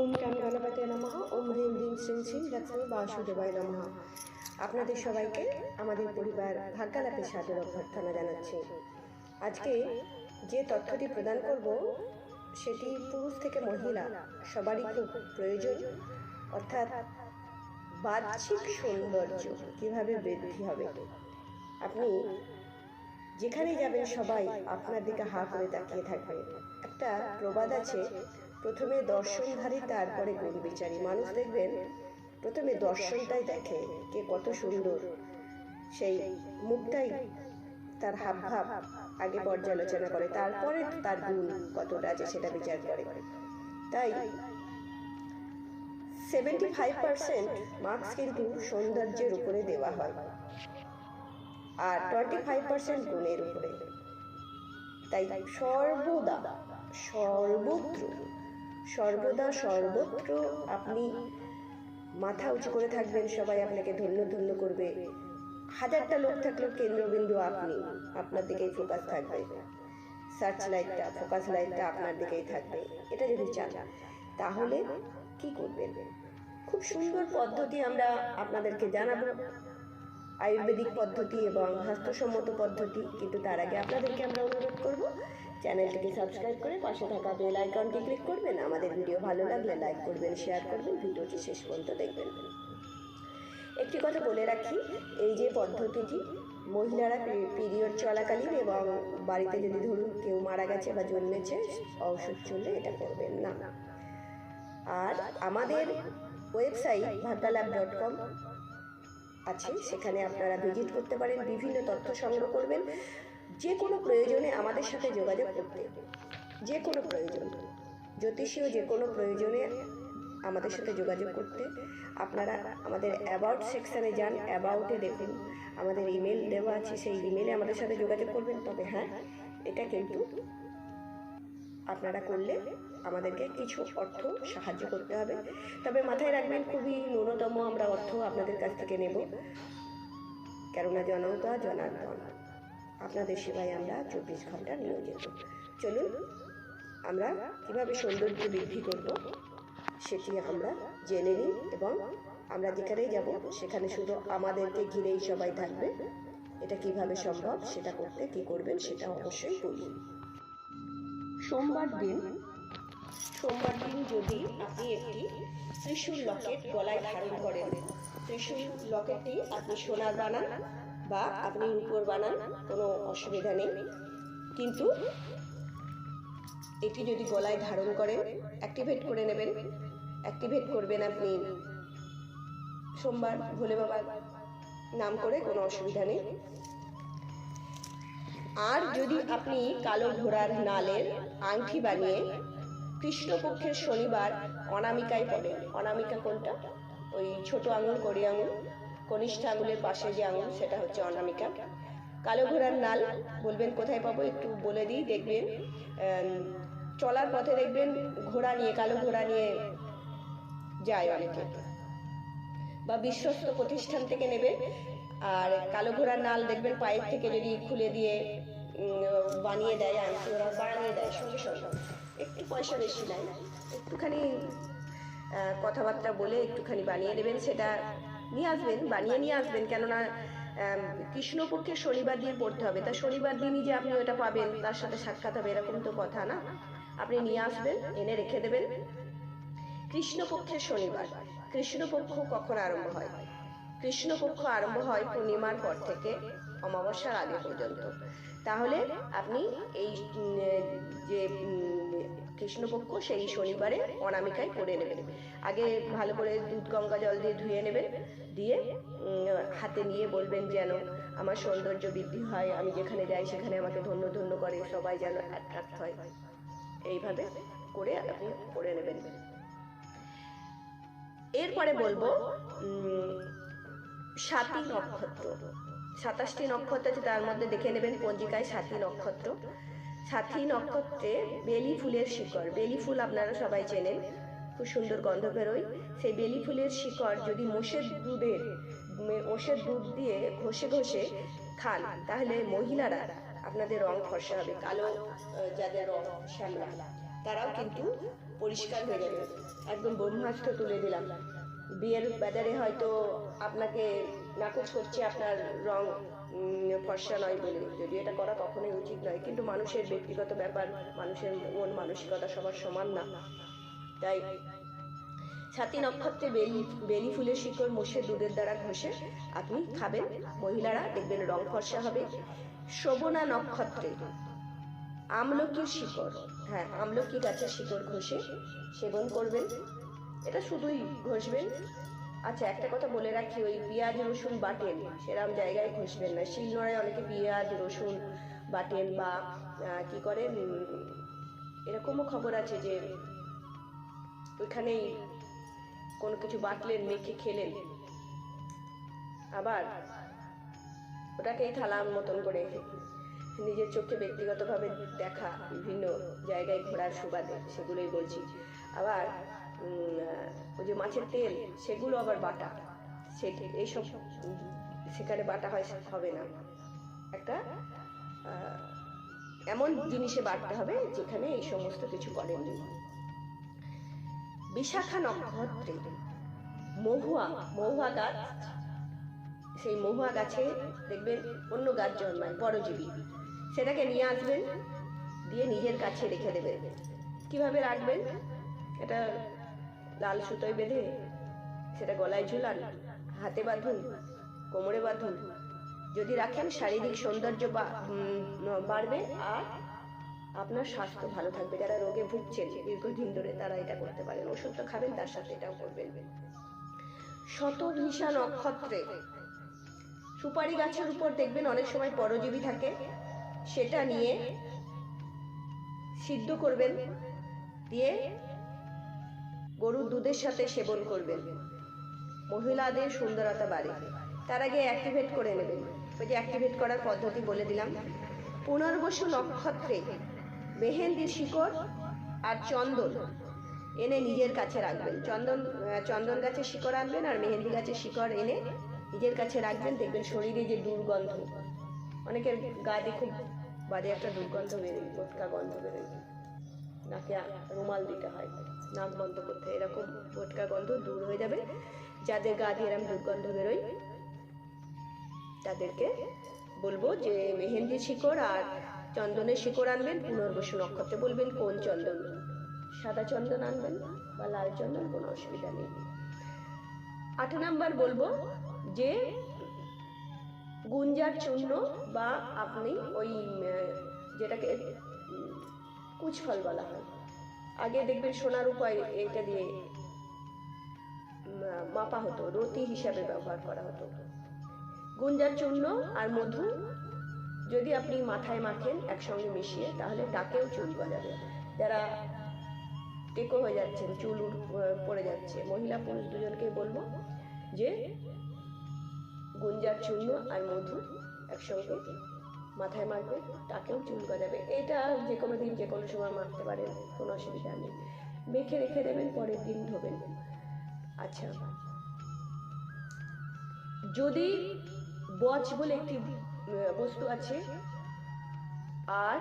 ওম কাম গণপতি নমঃ। ওম হ্রিম হ্রিম শ্রীম শ্রীম লক্ষ্মী বাসুদেবায় নমঃ। আপনাদের সবাইকে আমাদের পরিবার ভাগ্যালাপে সাদর অভ্যর্থনা জানাচ্ছি। আজকে যে তথ্যটি প্রদান করব, সেটি পুরুষ থেকে মহিলা সবারই খুব প্রয়োজন। অর্থাৎ বাহ্যিক সৌন্দর্য কীভাবে বৃদ্ধি হবে? আপনি যেখানে যাবেন সবাই আপনার দিকে হা করে তাকিয়ে থাকবে। একটা প্রবাদ আছে প্রথমে দর্শনধারী তারপরে গুণ বিচারী? মানুষ দেখবেন প্রথমে দর্শনটাই দেখে কে কত সুন্দর। সেই মুখটাই তার হাব ভাব আগে পর্যালোচনা করে, তারপরে তার গুণ কতটা আছে সেটা বিচার করে। তাই সেভেন্টি ফাইভ পার্সেন্ট মার্কস কিন্তু সৌন্দর্যের উপরে দেওয়া হয়, আর টোয়েন্টি ফাইভ পার্সেন্ট গুণের উপরে। তাই সর্বদা, সর্বত্র সর্বদা সর্বত্র আপনি মাথা উঁচু করে থাকবেন, সবাই আপনাকে ধন্য ধন্য করবে। হাজারটা লোক থাকলেও কেন্দ্রবিন্দু আপনি, আপনার দিকেই ফোকাস থাকবে। সার্চ লাইটটা ফোকাস লাইটটা আপনার দিকেই থাকবে। এটা যদি চান, তাহলে কি করবেন? খুব সুন্দর পদ্ধতি আমরা আপনাদেরকে জানাব। আয়ুর্বেদিক পদ্ধতি এবং স্বাস্থ্যসম্মত পদ্ধতি, কিন্তু তার আগে আপনাদেরকে আমরা অনুরোধ করব চ্যানেলটিকে সাবস্ক্রাইব করে পাশে থাকা বেল আইকনটি ক্লিক করবেন। আমাদের ভিডিও ভালো লাগলে লাইক করবেন, শেয়ার করবেন, ভিডিওটি শেষ পর্যন্ত দেখবেন। একটি কথা বলে রাখি, এই যে পদ্ধতিটি, মহিলারা পিরিয়ড চলাকালীন এবং বাড়িতে যদি ধরুন কেউ মারা গেছে বা জন্মেছে ওষুধ চললে এটা করবেন না। আর আমাদের ওয়েবসাইট ভাগ্যালাভ ডট কম আছে, সেখানে আপনারা ভিজিট করতে পারেন, বিভিন্ন তথ্য সংগ্রহ করবেন। যে কোনো প্রয়োজনে আমাদের সাথে যোগাযোগ করতে। যে কোনো প্রয়োজন। জ্যোতিষীয় যে কোনো প্রয়োজনে আমাদের সাথে যোগাযোগ করতে। আপনারা আমাদের অ্যাবাউট সেকশানে যান অ্যাবাউটে দেখুন। আমাদের ইমেল দেওয়া আছে, সেই ইমেলে আমাদের সাথে যোগাযোগ করবেন। তবে হ্যাঁ এটা কিন্তু আপনারা করলে আমাদেরকে কিছু অর্থ সাহায্য করতে হবে। তবে মাথায় রাখবেন, খুবই ন্যূনতম আমরা অর্থ আপনাদের কাছ থেকে নেব। কেননা জনতা, জনার্দন। আপনাদের সেবায় আমরা চব্বিশ ঘণ্টা নিয়োজিত। চলুন আমরা কীভাবে সৌন্দর্য বৃদ্ধি করব সেটি আমরা জেনে নিই এবং আমরা যেখানেই যাব সেখানে শুধু আমাদেরকে ঘিরেই সবাই থাকবে। এটা কীভাবে সম্ভব সেটা করতে কি করবেন সেটা অবশ্যই বলি সোমবার দিন সোমবার দিন যদি আপনি একটি ত্রিশূল লকেট গলায় ধারণ করেন ত্রিশূল লকেটটি আপনি সোনার বানান বা আপনি রূপোর বানান কোনো অসুবিধা নেই। কিন্তু এটি যদি গলায় ধারণ করেন অ্যাক্টিভেট করে নেবেন। অ্যাক্টিভেট করবেন আপনি সোমবার ভোলে বাবার নাম করে কোনো অসুবিধা নেই। আর যদি আপনি কালো ঘোড়ার নালের আংটি বানিয়ে কৃষ্ণপক্ষের শনিবার অনামিকায় পড়েন অনামিকা কোনটা? ওই ছোট আঙুল কড়ি আঙুল। কনিষ্ঠ আঙুলের পাশে যে আঙুল, সেটা হচ্ছে অনামিকা। কালো ঘোড়ার নাল, বলবেন কোথায় পাবো একটু বলে দিই, দেখবেন চলার পথে দেখবেন ঘোড়া নিয়ে, কালো ঘোড়া নিয়ে যায় অনেকে। বা বিশ্বস্ত প্রতিষ্ঠান থেকে নেবে, আর কালো ঘোড়ার নাল দেখবেন পায়ের থেকে যদি খুলে দিয়ে বানিয়ে দেয় আংটি ওরা বানিয়ে দেয়, সঙ্গে সঙ্গে। একটু পয়সা বেশি নেয় একটুখানি কথাবার্তা বলে একটুখানি বানিয়ে দেবেন, সেটা নিয়ে আসবেন বানিয়ে নিয়ে আসবেন কেননা আম, কৃষ্ণপক্ষের শনিবার দিন পড়তে হবে। তা শনিবার দিনই যে আপনি ওটা পাবেন তার সাথে সাক্ষাৎ হবে এরকম তো কথা না। আপনি নিয়ে আসবেন এনে রেখে দেবেন। কৃষ্ণপক্ষের শনিবার। কৃষ্ণপক্ষ কখন আরম্ভ হয়? কৃষ্ণপক্ষ আরম্ভ হয় পূর্ণিমার পর থেকে অমাবস্যার আগে পর্যন্ত। তাহলে আপনি এই কৃষ্ণপক্ষ সেই শনিবারে অনামিকায় করে নেবেন। আগে ভালো করে দুধ গঙ্গা জল দিয়ে ধুয়ে নেবেন। দিয়ে হাতে নিয়ে বলবেন যেন আমার সৌন্দর্য বৃদ্ধি হয় আমি যেখানে যাই সেখানে আমাকে ধন্য ধন্য করে সবাই যেন অ্যাট্রাক্ট হয়। এইভাবে করে আপনি করে নেবেন। এরপরে বলব উম, সাতী নক্ষত্র। সাতাশটি নক্ষত্র আছে তার মধ্যে দেখে নেবেন পঞ্জিকায় সাতী নক্ষত্র। সাতী নক্ষত্রে বেলি ফুলের শিকড়। বেলি ফুল আপনারা সবাই চেনেন, খুব সুন্দর গন্ধ বেরোয়। সেই বেলি ফুলের শিকড় যদি মোষের দুধের মোষের দুধ দিয়ে ঘষে ঘষে খান, তাহলে মহিলারা আপনাদের রং ফর্সা হবে, কালো যাদের রং শ্যামলা, তারাও কিন্তু পরিষ্কার হয়ে যাবে। একদম ব্রহ্মাস্ত্র তুলে দিলাম। বিয়ের বাজারে হয়তো আপনাকে নাকচ করছে আপনার রং ফর্সা নয় বলে। যদি এটা করা কখনোই উচিত নয়, কিন্তু মানুষের ব্যক্তিগত ব্যাপার, মানুষের মন, মানসিকতা সবার সমান না। তাই ছাতি নক্ষত্রে বেলি বেলি ফুলের শিকড় মোষের দুধের দ্বারা ঘষে আপনি খাবেন। মহিলারা দেখবেন রং ফর্সা হবে। শোভনা নক্ষত্রে আমলকির শিকড় হ্যাঁ আমলকি গাছের শিকড় ঘষে সেবন করবেন। এটা শুধুই ঘষবেন। আচ্ছা একটা কথা বলে রাখি ওই পেঁয়াজ রসুন বাটেন সেরকম জায়গায় ঘষবেন না। শিলনোড়ায় অনেকে পেঁয়াজ রসুন বাটেন বা কি উম, এরকমও খবর আছে যে ওইখানেই কোনো কিছু বাটলেন মেখে খেলেন। আবার ওটাকেই থালার মতন করে নিজের চোখে ব্যক্তিগতভাবে দেখা বিভিন্ন জায়গায় ঘোরার সুবাদে সেগুলোই বলছি। আবার ওই যে মাছের তেল, সেগুলো আবার বাটা। সে এইসব সেখানে বাটা হয় হবে না। একটা এমন জিনিসে বাটতে হবে যেখানে এই সমস্ত কিছু করেননি। বিশাখা নক্ষত্রে মহুয়া মহুয়া গাছ, সেই মহুয়া গাছে দেখবেন অন্য গাছ জন্মায়, পরজীবী। সেটাকে নিয়ে আসবেন, দিয়ে নিজের কাছে রেখে দেবেন। কীভাবে রাখবেন? এটা লাল সুতোয় বেঁধে সেটা গলায় ঝুলান, হাতে বাঁধুন, কোমরে বাঁধুন। যদি রাখেন, শারীরিক সৌন্দর্য বাড়বে। আর আপনার স্বাস্থ্য ভালো থাকবে। যারা রোগে ভুগছেন, দীর্ঘদিন ধরে তারা এটা করতে পারেন। ওষুধ তো খাবেন, তার সাথে এটাও করবেন। শতভিষা নক্ষত্রে সুপারি গাছের উপর দেখবেন অনেক সময় পরজীবী থাকে। সেটা নিয়ে সিদ্ধ করবেন। দিয়ে গরুর দুধের সাথে সেবন করবেন মহিলাদের সুন্দরতা বাড়ে। তার আগে অ্যাক্টিভেট করে নেবেন ওই যে অ্যাক্টিভেট করার পদ্ধতি বলে দিলাম। পুনর্বসু নক্ষত্রে মেহেন্দি, শিকড় আর চন্দন এনে নিজের কাছে রাখবেন। চন্দন চন্দন গাছের শিকড় আনবেন আর মেহেন্দি গাছের শিকড় এনে নিজের কাছে রাখবেন। দেখবেন শরীরে যে দুর্গন্ধ, অনেকের গা দিয়ে খুব বাজে একটা দুর্গন্ধ বেরোয় বোটকা গন্ধ বেরোয়। নাকে রুমাল দিতে হয়। নাক বন্ধ করতে। এরকম বোটকা গন্ধ দূর হয়ে যাবে, যাদের গা দিয়ে এরকম দুর্গন্ধ বেরোয়, তাদেরকে বলব যে মেহেন্দির শিকড় আর চন্দনের শিকড় আনবেন, পুনর্বসু নক্ষত্রে বলবেন কোন চন্দন। সাদা চন্দন আনবেন বা লাল চন্দন, কোনো অসুবিধা নেই। আট নাম্বার বলব যে গুঞ্জার চূর্ণ বা আপনি ওই যেটাকে কুচফল বলা হয়। আগে দেখবেন সোনার উপায় এটা দিয়ে মাপা হতো, রতি হিসাবে ব্যবহার করা হতো। গুঞ্জার চূর্ণ আর মধু, যদি আপনি মাথায় মাখেন একসঙ্গে মিশিয়ে, তাহলে তাকেও চুল গজাবে। যারা টেকো হয়ে যাচ্ছেন, চুল পড়ে যাচ্ছে, মহিলা পুরুষ দুজনকে বলব যে, গুঞ্জার চূর্ণ আর মধু একসঙ্গে মাথায় মারবে, তাকেও চুল গজাবে এটা যে কোনো দিন যে কোনো সময় মারতে পারেন, কোনো অসুবিধা নেই। মেখে রেখে দেবেন, পরের দিন ধোবেন। আচ্ছা। যদি বচ বলে একটি বস্তু আছে, আর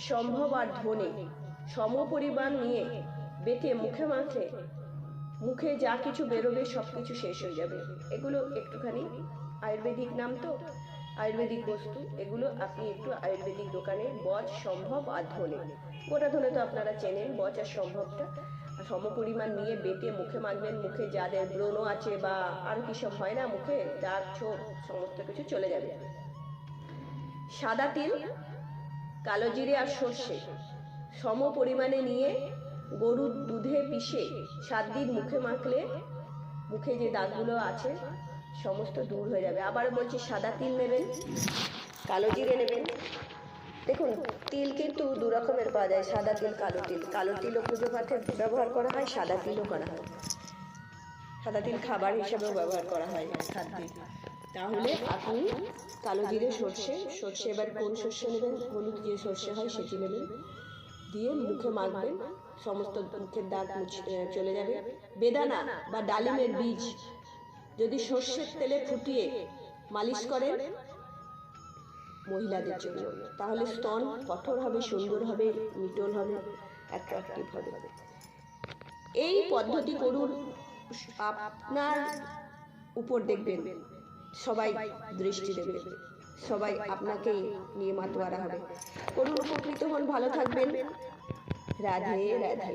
সম্ভব আর ধ্বনি সমপরিমাণ নিয়ে বেটে মুখে মাখলে, মুখে যা কিছু বেরোবে সব কিছু শেষ হয়ে যাবে। এগুলো একটুখানি আয়ুর্বেদিক নাম তো? আয়ুর্বেদিক বস্তু, এগুলো আপনি একটু আয়ুর্বেদিক দোকানে বচ সম্ভব আর ধনে। গোটা ধনে তো আপনারা চেনেন, বচ আর সম্ভবটা। আর সমপরিমাণ নিয়ে বেটে মুখে মাখবেন, মুখে যাদের ব্রণ আছে বা আরও কি সব হয় না মুখে দাগ ছোপ, সমস্ত কিছু চলে যাবে। সাদা তিল, কালো জিরে আর সর্ষে। সম পরিমাণে নিয়ে গরুর দুধে পিষে সাত দিন মুখে মাখলে, মুখে যে দাগগুলো আছে সমস্ত দূর হয়ে যাবে। আবার বলছি, সাদা তিল নেবেন, কালো জিরে নেবেন। দেখুন, তিল কিন্তু দু রকমের পাওয়া যায়, সাদা তিল, কালো তিল। কালো তিলও পুজো পাঠে ব্যবহার করা হয়, সাদা তিলও করা হয়। সাদা তিল খাবার হিসাবেও ব্যবহার করা হয় খাদ্যে। তাহলে আপনি কালো জিরে, সর্ষে সর্ষে এবার কোন সর্ষে নেবেন, হলুদ যে সর্ষে হয় সেটি নেবেন। দিয়ে মুখে মাখবেন, সমস্ত মুখের দাগ চলে যাবে। বেদানা বা ডালিমের বীজ যদি সর্ষের তেলে ফুটিয়ে মালিশ করেন মহিলাদের জন্য, তাহলে স্তন কঠোর হবে, সুন্দর হবে নিটল হবে অ্যাট্রাকটিভ হবে। এই পদ্ধতি করুন, আপনার উপর দেখবেন, সবাই দৃষ্টি দেবে, সবাই আপনাকেই নিয়ে মাতোয়ারা হবে। করুন, উপকৃত হন, ভালো থাকবেন। রাধে রাধে।